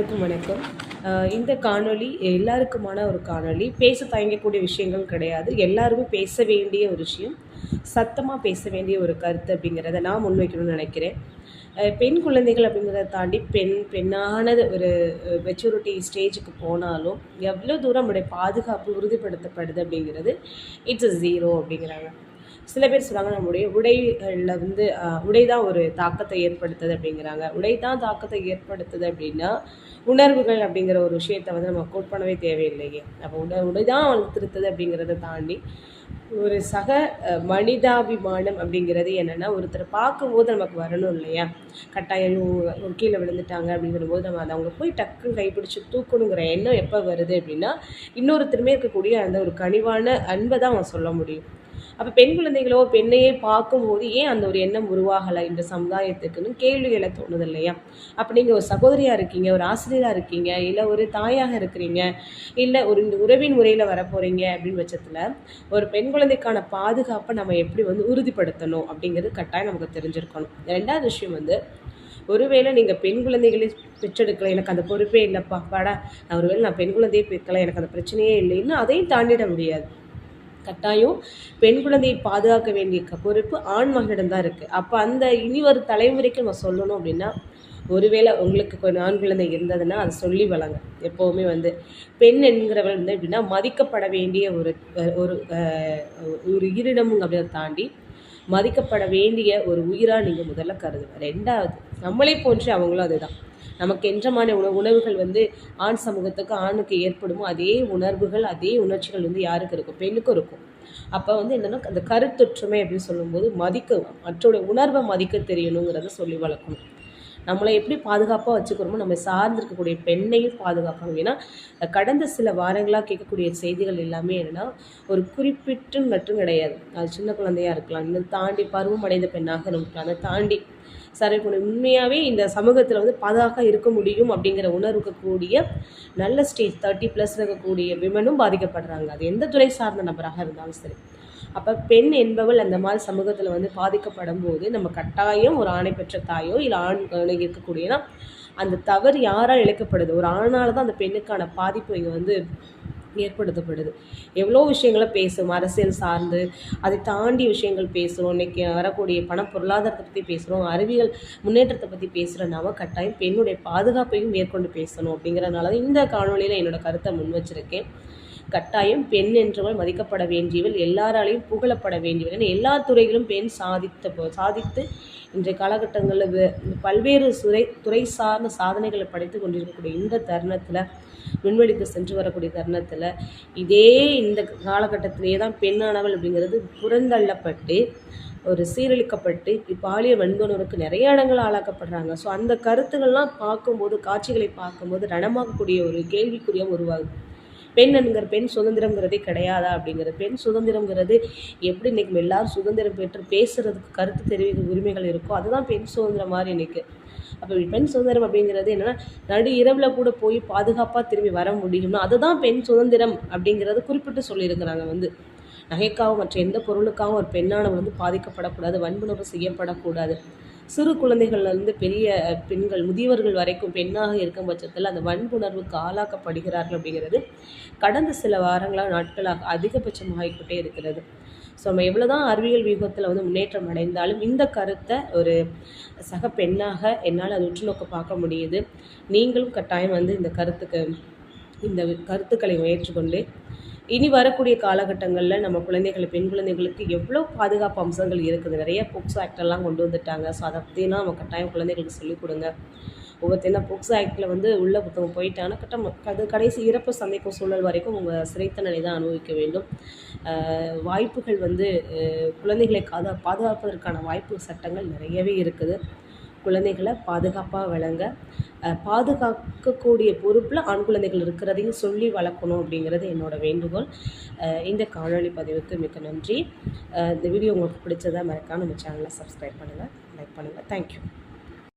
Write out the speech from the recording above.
எல்லாருக்கும் வணக்கம். இந்த காணொளி எல்லாருக்குமான ஒரு காணொளி. பேச தயங்கக்கூடிய விஷயங்கள் கிடையாது. எல்லாருமே பேச வேண்டிய ஒரு விஷயம். சத்தமாக பேச வேண்டிய ஒரு கருத்து அப்படிங்கிறத நான் முன்வைக்கணும்னு நினைக்கிறேன். பெண் குழந்தைகள் அப்படிங்கிறத தாண்டி பெண் பெண்ணானது ஒரு மெச்சூரிட்டி ஸ்டேஜுக்கு போனாலும் எவ்வளோ தூரம் நம்முடைய பாதுகாப்பு உறுதிப்படுத்தப்படுது அப்படிங்கிறது இட்ஸ் அ ஜீரோ அப்படிங்கிறாங்க. சில பேர் சொல்கிறாங்க நம்முடைய உடைகளில் வந்து உடை தான் ஒரு தாக்கத்தை ஏற்படுத்துது அப்படிங்கிறாங்க. உடை தான் தாக்கத்தை ஏற்படுத்துது அப்படின்னா உணர்வுகள் அப்படிங்கிற ஒரு விஷயத்தை வந்து நம்ம கோட் பண்ணவே தேவையில்லையே. அப்போ உட உடை தான் வளர்த்துருத்தது அப்படிங்கிறத தாண்டி ஒரு சக மனிதாபிமானம் அப்படிங்கிறது என்னென்னா ஒருத்தரை பார்க்கும்போது நமக்கு வரணும் இல்லையா? கட்டாயம் ஒரு கீழே விழுந்துட்டாங்க அப்படிங்கிற போது நம்ம அதை அவங்க போய் டக்குன்னு கைப்பிடிச்சு தூக்கணுங்கிற எண்ணம் எப்போ வருது அப்படின்னா இன்னொருத்தருமே இருக்கக்கூடிய அந்த ஒரு கனிவான அன்பை தான் அவன் சொல்ல முடியும். அப்போ பெண் குழந்தைகளோ பெண்ணையே பார்க்கும்போது ஏன் அந்த ஒரு எண்ணம் உருவாகலை இந்த சமுதாயத்துக்குன்னு கேள்விகளை தோணுது இல்லையா? அப்போ நீங்கள் ஒரு சகோதரியாக இருக்கீங்க ஒரு ஆசிரியராக இருக்கீங்க இல்லை ஒரு தாயாக இருக்கிறீங்க இல்லை ஒரு இந்த உறவின் முறையில் வர போகிறீங்க அப்படின்னு பட்சத்தில் ஒரு பெண் குழந்தைக்கான பாதுகாப்பை நம்ம எப்படி வந்து உறுதிப்படுத்தணும் அப்படிங்கிறது கட்டாயம் நமக்கு தெரிஞ்சிருக்கணும். ரெண்டாவது விஷயம் வந்து ஒருவேளை நீங்கள் பெண் குழந்தைகளை பெற்றெடுக்கல எனக்கு அந்த பொறுப்பே இல்லைப்பா பாடா நான் ஒருவேளை நான் பெண் குழந்தையே பெற்கலை எனக்கு அந்த பிரச்சனையே இல்லைன்னு அதையும் தாண்டிட முடியாது. கட்டாயம் பெண் குழந்தையை பாதுகாக்க வேண்டிய க- பொறுப்பு ஆண் மகனிடம் தான் இருக்குது அப்போ அந்த இனி ஒரு தலைமுறைக்கு நம்ம சொல்லணும் அப்படின்னா ஒருவேளை உங்களுக்கு கொஞ்சம் ஆண் குழந்தை இருந்ததுன்னா அதை சொல்லி வளங்க. எப்போவுமே வந்து பெண் என்கிறவள் வந்து எப்படின்னா மதிக்கப்பட வேண்டிய ஒரு ஒரு ஒரு உயிரினமும் அப்படின்றத தாண்டி மதிக்கப்பட வேண்டிய ஒரு உயிராக நீங்கள் முதல்ல கருதுங்க. ரெண்டாவது நம்மளை போன்று அவங்களும் அதுதான். நமக்கு என்றமான உணவு உணவுகள் வந்து ஆண் சமூகத்துக்கு ஆணுக்கு ஏற்படுமோ அதே உணர்வுகள் அதே உணர்ச்சிகள் வந்து யாருக்கு இருக்கும்? பெண்ணுக்கும் இருக்கும். அப்போ வந்து என்னென்னா அந்த கருத்தொற்றுமை அப்படின்னு சொல்லும்போது மதிக்க மற்றோட உணர்வை மதிக்க தெரியணுங்கிறத சொல்லி வளர்க்கணும். நம்மளை எப்படி பாதுகாப்பாக வச்சுக்கிறோமோ நம்ம சார்ந்திருக்கக்கூடிய பெண்ணையும் பாதுகாக்கணும். ஏன்னா கடந்த சில வாரங்களாக கேட்கக்கூடிய செய்திகள் எல்லாமே என்னென்னா ஒரு குறிப்பிட்டு மட்டும் கிடையாது. அது சின்ன குழந்தையாக இருக்கலாம் இன்னும் தாண்டி பருவம் அடைந்த பெண்ணாக இருக்கலாம். அதை தாண்டி சரி உண்மையாகவே இந்த சமூகத்தில் வந்து பாதுகாக்க இருக்க முடியும் அப்படிங்கிற உணர்வுக்கு கூடிய நல்ல ஸ்டேஜ் தேர்ட்டி ப்ளஸ் இருக்கக்கூடிய விமனும் பாதிக்கப்படுறாங்க. அது எந்த துறை சார்ந்த நபராக இருந்தாலும் சரி. அப்போ பெண் என்பவள் அந்த மாதிரி சமூகத்தில் வந்து பாதிக்கப்படும் போது நம்ம கட்டாயம் ஒரு ஆணை பெற்ற தாயோ இல்லை ஆண் இருக்கக்கூடியனா அந்த தவறு யாரால் இழைக்கப்படுது? ஒரு ஆணால் தான் அந்த பெண்ணுக்கான பாதிப்பு இங்கே வந்து ஏற்படுத்தப்படுது. எவ்வளோ விஷயங்களை பேசும் அரசியல் சார்ந்து அதை தாண்டி விஷயங்கள் பேசுகிறோம் இன்றைக்கி வரக்கூடிய பண பொருளாதாரத்தை பற்றி பேசுகிறோம் அறிவியல் முன்னேற்றத்தை பற்றி பேசுகிற நாம கட்டாயம் பெண்ணுடைய பாதுகாப்பையும் மேற்கொண்டு பேசணும் அப்படிங்கிறனால தான் இந்த காணொலியில் என்னோட கருத்தை முன் வச்சுருக்கேன். கட்டாயம் பெண் என்றவள் மதிக்கப்பட வேண்டியவள் எல்லாராலையும் புகழப்பட வேண்டியவள் ஏன்னா எல்லா துறைகளும் பெண் சாதித்த சாதித்து இன்றைய காலகட்டங்களில் பல்வேறு துறை துறை சார்ந்த சாதனைகளை படைத்து கொண்டிருக்கக்கூடிய இந்த தருணத்தில் விண்வெளிக்கு சென்று வரக்கூடிய தருணத்தில் இதே இந்த காலகட்டத்திலே தான் பெண்ணானவள் அப்படிங்கிறது புறந்தள்ளப்பட்டு ஒரு சீரழிக்கப்பட்டு பாலியல் வன்புணர்வுக்கு நிறைய இடங்கள் ஆளாக்கப்படுறாங்க. ஸோ அந்த கருத்துக்கள்லாம் பார்க்கும்போது காட்சிகளை பார்க்கும்போது ரணமாகக்கூடிய ஒரு கேள்விக்குறியாக உருவாகுது. பெண் என்கிற பெண் சுதந்திரங்கிறதே கிடையாதா அப்படிங்கிறது. பெண் சுதந்திரங்கிறது எப்படி இன்னைக்கு எல்லாரும் சுதந்திரம் பெற்று பேசுறதுக்கு கருத்து தெரிவிக்க உரிமைகள் இருக்கோ அதுதான் பெண் சுதந்திரம் மாதிரி இன்னைக்கு. அப்போ பெண் சுதந்திரம் அப்படிங்கிறது என்னன்னா நடு இரவில் கூட போய் பாதுகாப்பாக திரும்பி வர முடியும்னா அதுதான் பெண் சுதந்திரம் அப்படிங்கிறது குறிப்பிட்டு சொல்லியிருக்கிறாங்க வந்து. நகைக்காகவும் மற்ற எந்த பொருளுக்காகவும் ஒரு பெண்ணானவர் வந்து பாதிக்கப்படக்கூடாது வன்புணர்வு செய்யப்படக்கூடாது. சிறு குழந்தைகள்லேருந்து பெரிய பெண்கள் முதியவர்கள் வரைக்கும் பெண்ணாக இருக்கும் பட்சத்தில் அந்த வன்புணர்வுக்கு ஆளாக்கப்படுகிறார்கள் அப்படிங்கிறது கடந்த சில வாரங்களாக நாட்களாக அதிகபட்சமாகிக்கிட்டே இருக்கிறது. ஸோ நம்ம எவ்வளோ தான் அறிவியல் வியூகத்தில் வந்து முன்னேற்றம் அடைந்தாலும் இந்த கருத்தை ஒரு சக பெண்ணாக என்னால் அது உற்று நோக்க பார்க்க முடியுது. நீங்களும் கட்டாயம் வந்து இந்த கருத்துக்கு இந்த கருத்துக்களை ஏற்றுக்கொண்டு இனி வரக்கூடிய காலகட்டங்களில் நம்ம குழந்தைகள் பெண் குழந்தைகளுக்கு எவ்வளோ பாதுகாப்பு அம்சங்கள் இருக்குது? நிறைய புக்ஸ் ஆக்டெல்லாம் கொண்டு வந்துட்டாங்க. ஸோ அதை பற்றினா நம்ம கட்டாயம் குழந்தைகளுக்கு சொல்லிக் கொடுங்க. ஒவ்வொருத்தனா புக்ஸ் ஆக்டில் வந்து உள்ள புத்தகம் போயிட்டாங்கன்னா கட்டம் அது கடைசி இறப்பு சந்திக்கும் சூழல் வரைக்கும் உங்கள் சிறைத்தண்டனை தான் அனுபவிக்க வேண்டும். வாய்ப்புகள் வந்து குழந்தைகளை காத பாதுகாப்பதற்கான வாய்ப்பு சட்டங்கள் நிறையவே இருக்குது. குழந்தைகளை பாதுகாப்பாக விளங்க பாதுகாக்கக்கூடிய பொறுப்பில் ஆண் குழந்தைகள் இருக்கிறதையும் சொல்லி வளர்க்கணும் அப்படிங்கிறது என்னோட வேண்டுகோள். இந்த காணொளி பதிவுக்கு மிக்க நன்றி. இந்த வீடியோ உங்களுக்கு பிடிச்சதா மறக்காம நம்ம சேனலை சப்ஸ்கிரைப் பண்ணுங்கள் லைக் பண்ணுங்கள் தேங்க்யூ